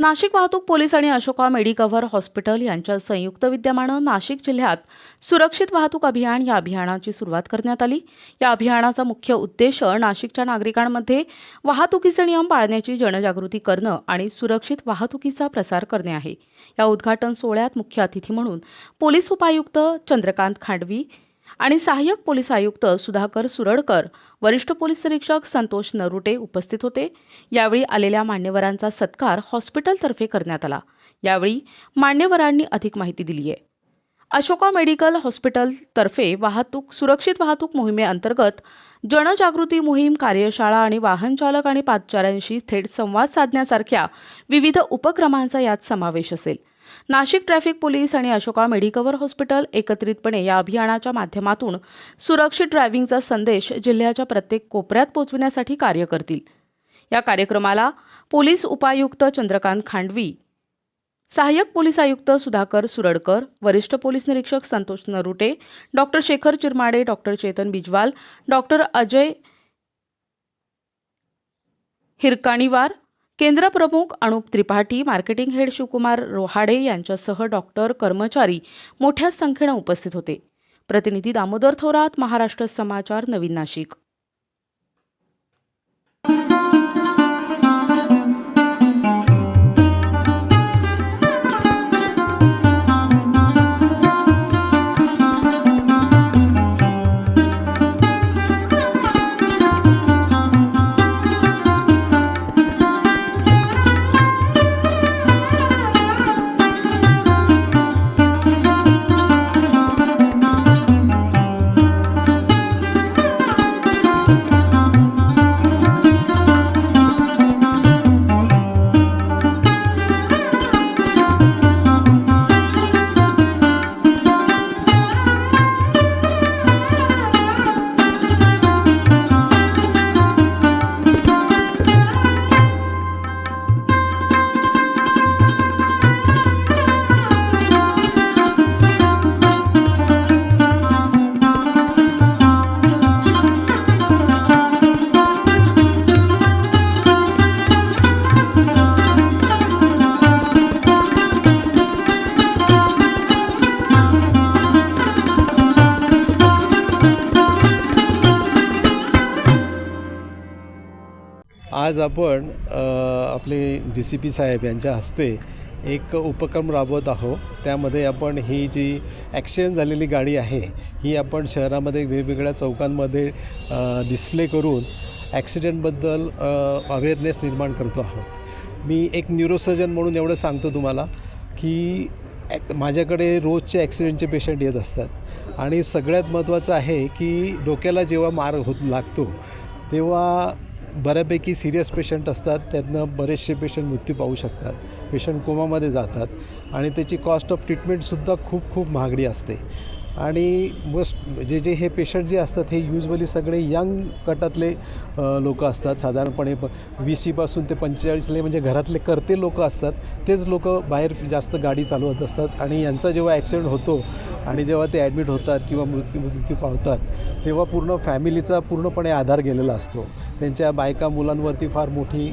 नाशिक वाहतूक पोलीस आणि Ashoka Medicover hospital यांच्या संयुक्त विद्यमानं नाशिक जिल्ह्यात सुरक्षित वाहतूक अभियान या अभियानाची सुरुवात करण्यात आली. या अभियानाचा मुख्य उद्देश नाशिकच्या नागरिकांमध्ये वाहतुकीचे नियम पाळण्याची जनजागृती करणं आणि सुरक्षित वाहतुकीचा प्रसार करणे आहे. या उद्घाटन सोहळ्यात मुख्य अतिथी म्हणून पोलीस उपायुक्त चंद्रकांत खांडवी आणि सहाय्यक पोलीस आयुक्त सुधाकर सुरडकर वरिष्ठ पोलीस निरीक्षक संतोष नरुटे उपस्थित होते. यावेळी आलेल्या मान्यवरांचा सत्कार हॉस्पिटलतर्फे करण्यात आला. यावेळी मान्यवरांनी अधिक माहिती दिली आहे. अशोका मेडिकल हॉस्पिटलतर्फे वाहतूक सुरक्षित वाहतूक मोहिमेअंतर्गत जनजागृती मोहीम कार्यशाळा आणि वाहन चालक आणि पादचाऱ्यांशी थेट संवाद साधण्यासारख्या विविध उपक्रमांचा यात समावेश असेल. नाशिक ट्रॅफिक पोलीस आणि अशोका मेडिकवर हॉस्पिटल एकत्रितपणे या अभियानाच्या माध्यमातून सुरक्षित ड्रायव्हिंगचा संदेश जिल्ह्याच्या प्रत्येक कोपऱ्यात पोहोचविण्यासाठी कार्य करतील. या कार्यक्रमाला पोलीस उपायुक्त चंद्रकांत खांडवी सहाय्यक पोलीस आयुक्त सुधाकर सुरडकर वरिष्ठ पोलीस निरीक्षक Santosh Narute doctor Shekhar Chirmade doctor Chetan Bijwal doctor Ajay Hirkaniwar केंद्र प्रमुख अनुप त्रिपाठी मार्केटिंग हेड शिवकुमार रोहाडे यांच्यासह डॉक्टर कर्मचारी मोठ्या संख्येनं उपस्थित होते. प्रतिनिधी दामोदर थोरात महाराष्ट्र समाचार नवीन नाशिक. आज आपण आपले डी सी पी साहेब यांच्या हस्ते एक उपक्रम राबवत आहोत. त्यामध्ये आपण ही जी ॲक्सिडेंट झालेली गाडी आहे ही आपण शहरामध्ये वेगवेगळ्या चौकांमध्ये डिस्प्ले करून ॲक्सिडेंटबद्दल अवेअरनेस निर्माण करतो आहोत. मी एक न्यूरोसर्जन म्हणून एवढं सांगतो तुम्हाला की माझ्याकडे रोजचे ॲक्सिडेंटचे पेशंट येत असतात. आणि सगळ्यात महत्त्वाचं आहे की डोक्याला जेव्हा मार होत लागतो तेव्हा बऱ्यापैकी सिरियस पेशंट असतात त्यातनं बरेचसे पेशंट मृत्यू पाहू शकतात. पेशंट कोमामध्ये जातात आणि त्याची कॉस्ट ऑफ ट्रीटमेंटसुद्धा खूप खूप महागडी असते. आणि मोस्ट जे जे हे पेशंट जे असतात हे युजली सगळे यंग गटातले लोक असतात. साधारणपणे प वीस सीपासून ते पंचेचाळीसले म्हणजे घरातले करते लोक असतात. तेच लोक बाहेर जास्त गाडी चालवत असतात आणि यांचा जेव्हा ॲक्सिडेंट होतो आणि जेव्हा ते ॲडमिट होतात किंवा मृत्यू मृत्यू पावतात तेव्हा पूर्ण फॅमिलीचा पूर्णपणे आधार गेलेला असतो. त्यांच्या बायका मुलांवरती फार मोठी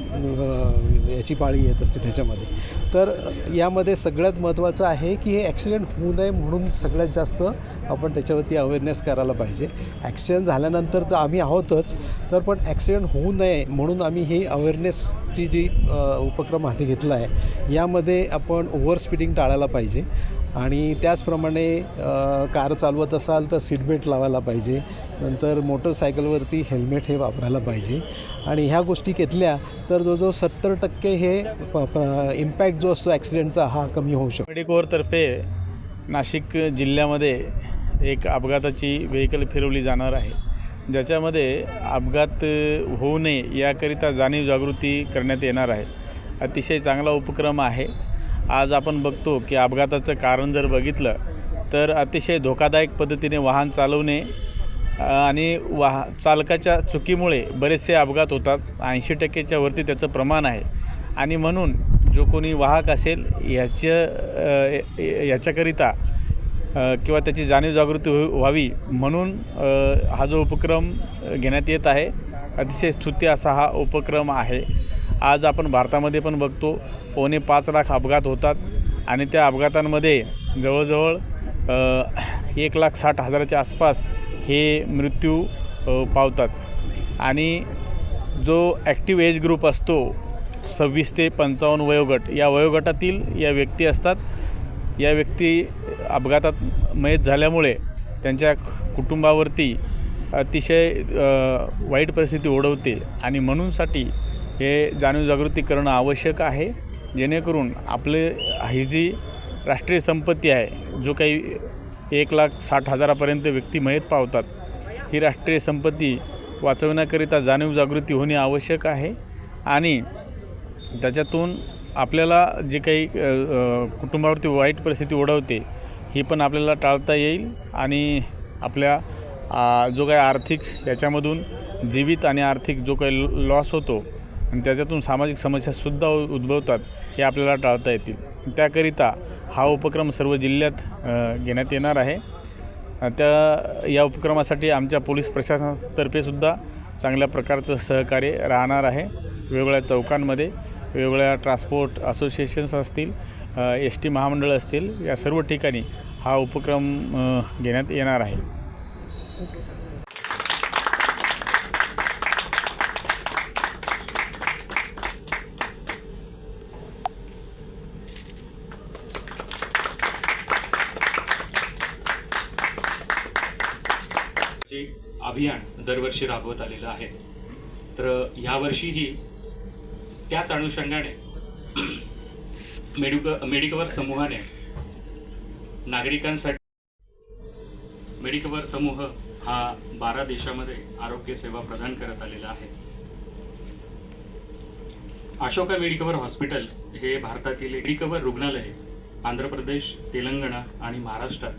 याची पाळी येत असते त्याच्यामध्ये. तर यामध्ये सगळ्यात महत्त्वाचं आहे की हे ॲक्सिडेंट होऊ नये म्हणून सगळ्यात जास्त आपण त्याच्यावरती अवेअरनेस करायला पाहिजे. ॲक्सिडेंट झाल्यानंतर तर आम्ही आहोतच तर पण ॲक्सिडेंट होऊ नये म्हणून आम्ही ही अवेअरनेसची जी उपक्रम हाती घेतला आहे यामध्ये आपण ओव्हर स्पीडिंग टाळायला पाहिजे. आणि त्याचप्रमाणे कार चालवत असाल तर सीटबेल्ट लावायला पाहिजे. नंतर मोटरसायकलवरती हेल्मेट हे वापरायला पाहिजे. आणि ह्या गोष्टी घेतल्या तर जवळजवळ सत्तर टक्के हे इम्पॅक्ट जो असतो ॲक्सिडेंटचा हा कमी होऊ शकतो. मेडिकोअरतर्फे नाशिक जिल्ह्यामध्ये एक अपघाताची व्हेकल फिरवली जाणार आहे. ज्याच्यामध्ये अपघात होऊ नये याकरिता जाणीव जागृती करण्यात येणार आहे. अतिशय चांगला उपक्रम आहे. आज आपण बघतो की अपघाताचं कारण जर बघितलं तर अतिशय धोकादायक पद्धतीने वाहन चालवणे आणि वाह चालकाच्या चुकीमुळे बरेचसे अपघात होतात. ऐंशी टक्केच्या वरती त्याचं प्रमाण आहे. आणि म्हणून जो कोणी वाहक असेल याच्या याच्याकरिता किंवा त्याची जाणीव जागृती हो- व्हावी म्हणून हा जो उपक्रम घेण्यात येत आहे अतिशय स्तुत्य असा हा उपक्रम आहे. आज आपण भारतामध्ये पण बघतो पावणे पाच लाख अपघात होतात आणि त्या अपघातांमध्ये जवळजवळ एक लाख साठ हजाराच्या आसपास हे मृत्यू पावतात. आणि जो ॲक्टिव्ह एज ग्रुप असतो सव्वीस ते पंचावन्न वयोगट या वयोगटातील या व्यक्ती असतात. या व्यक्ती अपघातात मयत झाल्यामुळे त्यांच्या कुटुंबावरती अतिशय वाईट परिस्थिती ओढवते आणि म्हणूनसाठी हे जाणीव जागृती करणं आवश्यक आहे. जेणेकरून आपले ही जी राष्ट्रीय संपत्ती आहे जो काही एक लाख साठ हजारापर्यंत व्यक्ती मयत पावतात ही राष्ट्रीय संपत्ती वाचवण्याकरिता जाणीव जागृती होणे आवश्यक आहे. आणि त्याच्यातून आपल्याला जे काही कुटुंबावरती वाईट परिस्थिती ओढवते ही पण आपल्याला टाळता येईल आणि आपल्या जो काही आर्थिक याच्यामधून जीवित आणि आर्थिक जो काही लॉस होतो आणि त्याच्यातून सामाजिक समस्यासुद्धा उद्भवतात हे आपल्याला टाळता येतील. त्याकरिता हा उपक्रम सर्व जिल्ह्यात घेण्यात येणार आहे. त्या या उपक्रमासाठी आमच्या पोलीस प्रशासनातर्फेसुद्धा चांगल्या प्रकारचं सहकार्य राहणार आहे. वेगवेगळ्या चौकांमध्ये वेगवेगळ्या ट्रान्सपोर्ट असोसिएशन्स असतील एस टी महामंडळ असतील या सर्व ठिकाणी हा उपक्रम घेण्यात येणार आहे. अभियान दरवर्षी राबवत आलेलं आहे तर यावर्षीही त्याच अनुषंगाने मेडिक मेडिकवर समूहाने नागरिकांसाठी मेडिकवर समूह हा बारा देशामध्ये आरोग्य सेवा प्रदान करत आलेला आहे. अशोका मेडिकवर हॉस्पिटल हे भारतातील मेडिकवर रुग्णालय आंध्र प्रदेश तेलंगणा आणि महाराष्ट्रात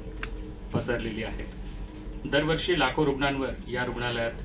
पसरलेली आहेत दरवर्षी लाखो रुग्णांवर या रुग्णालयात